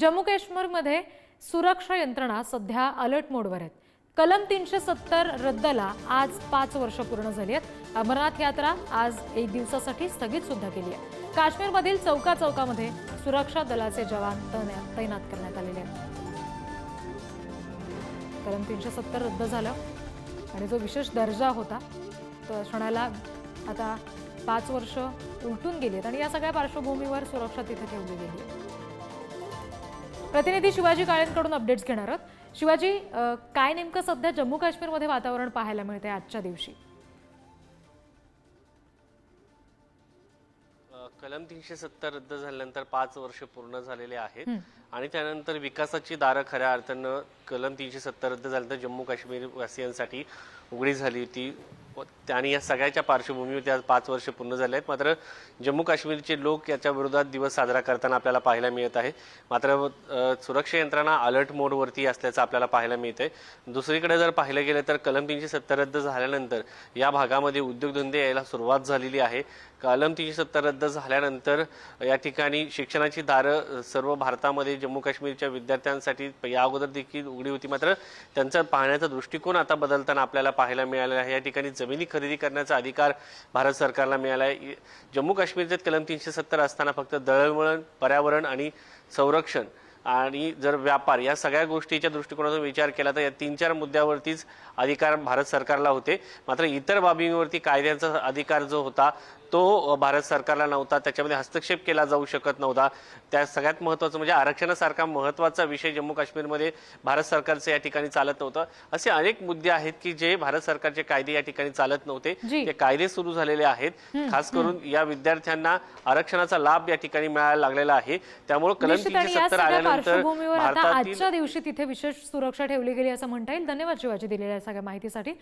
जम्मू काश्मीरमध्ये सुरक्षा यंत्रणा सध्या अलर्ट मोडवर आहेत. कलम तीनशे सत्तर रद्दला आज पाच वर्ष पूर्ण झाली आहेत. अमरनाथ यात्रा आज एक दिवसासाठी स्थगित सुद्धा केली आहे. काश्मीरमधील चौका चौकामध्ये सुरक्षा दलाचे जवान तैनात करण्यात आलेले आहेत. कलम तीनशे सत्तर रद्द झालं आणि जो विशेष दर्जा होता तो क्षणाला आता पाच वर्ष उलटून गेली आहेत. आणि या सगळ्या पार्श्वभूमीवर सुरक्षा तिथे ठेवली गेली आहे. प्रतिनिधी शिवाजी काळेंकडून अपडेट्स घेणार आहोत. शिवाजी काय नेमकं सध्या जम्मू काश्मीरमध्ये वातावरण पाहायला मिळते आजच्या दिवशी? कलम तीनशे सत्तर रद्द झाल्यानंतर पाच वर्ष पूर्ण झालेले आहेत. आणि त्यानंतर विकासाची दारं खऱ्या अर्थानं कलम तीनशे सत्तर रद्द झाल्यानंतर जम्मू काश्मीर वासियांसाठी उघडी झाली होती. आणि या सगळ्याच्या पार्श्वभूमीवर त्या पाच वर्ष पूर्ण झाले आहेत. मात्र जम्मू काश्मीरचे लोक याच्या विरोधात दिवस साजरा करताना आपल्याला पाहायला मिळत आहे. मात्र सुरक्षा यंत्रणा अलर्ट मोडवरती असल्याचं आपल्याला पाहायला मिळतंय. दुसरीकडे जर पाहिलं गेलं तर कलम तीनशे सत्तर रद्द झाल्यानंतर या भागामध्ये उद्योगधंदे यायला सुरुवात झालेली आहे. कलम तीनशे सत्तर रद्द झाल्यानंतर या ठिकाणी शिक्षणाची दारं सर्व भारतामध्ये जम्मू काश्मीरच्या विद्यार्थ्यांसाठी या अगोदर देखील उघडी होती. मात्र त्यांचा पाहण्याचा दृष्टिकोन आता बदलताना आपल्याला पाहायला मिळालेला आहे. या ठिकाणी जमिनी खरेदी करण्याचा अधिकार भारत सरकारला मिळाला आहे जम्मू काश्मीरचे कलम तीनशे सत्तर असताना फक्त दळणवळण पर्यावरण आणि संरक्षण आणि जर व्यापार या सगळ्या गोष्टीच्या दृष्टिकोनातून विचार केला तर या तीन चार मुद्द्यावरतीच अधिकार भारत सरकारला होते. मात्र इतर बाबींवरती कायद्याचा अधिकार जो होता तो भारत सरकारला नव्हता. त्याच्यामध्ये हस्तक्षेप केला जाऊ शकत नव्हता. त्या सगळ्यात महत्त्वाचं म्हणजे आरक्षणासारखा महत्त्वाचा विषय जम्मू काश्मीरमध्ये भारत सरकारचं या ठिकाणी चालत नव्हतं. असे अनेक मुद्दे आहेत की जे भारत सरकारचे कायदे या ठिकाणी चालत नव्हते. ते कायदे सुरू झालेले आहेत. खास करून या विद्यार्थ्यांना आरक्षणाचा लाभ या ठिकाणी मिळायला लागलेला आहे. त्यामुळे कलम तीनशे सत्तर आल्यानंतर पार्श्वभूमीवर आता आजच्या दिवशी तिथे विशेष सुरक्षा ठेवली गेली असं म्हणता येईल. धन्यवाद शिवाजी दिलेल्या सगळ्या माहितीसाठी.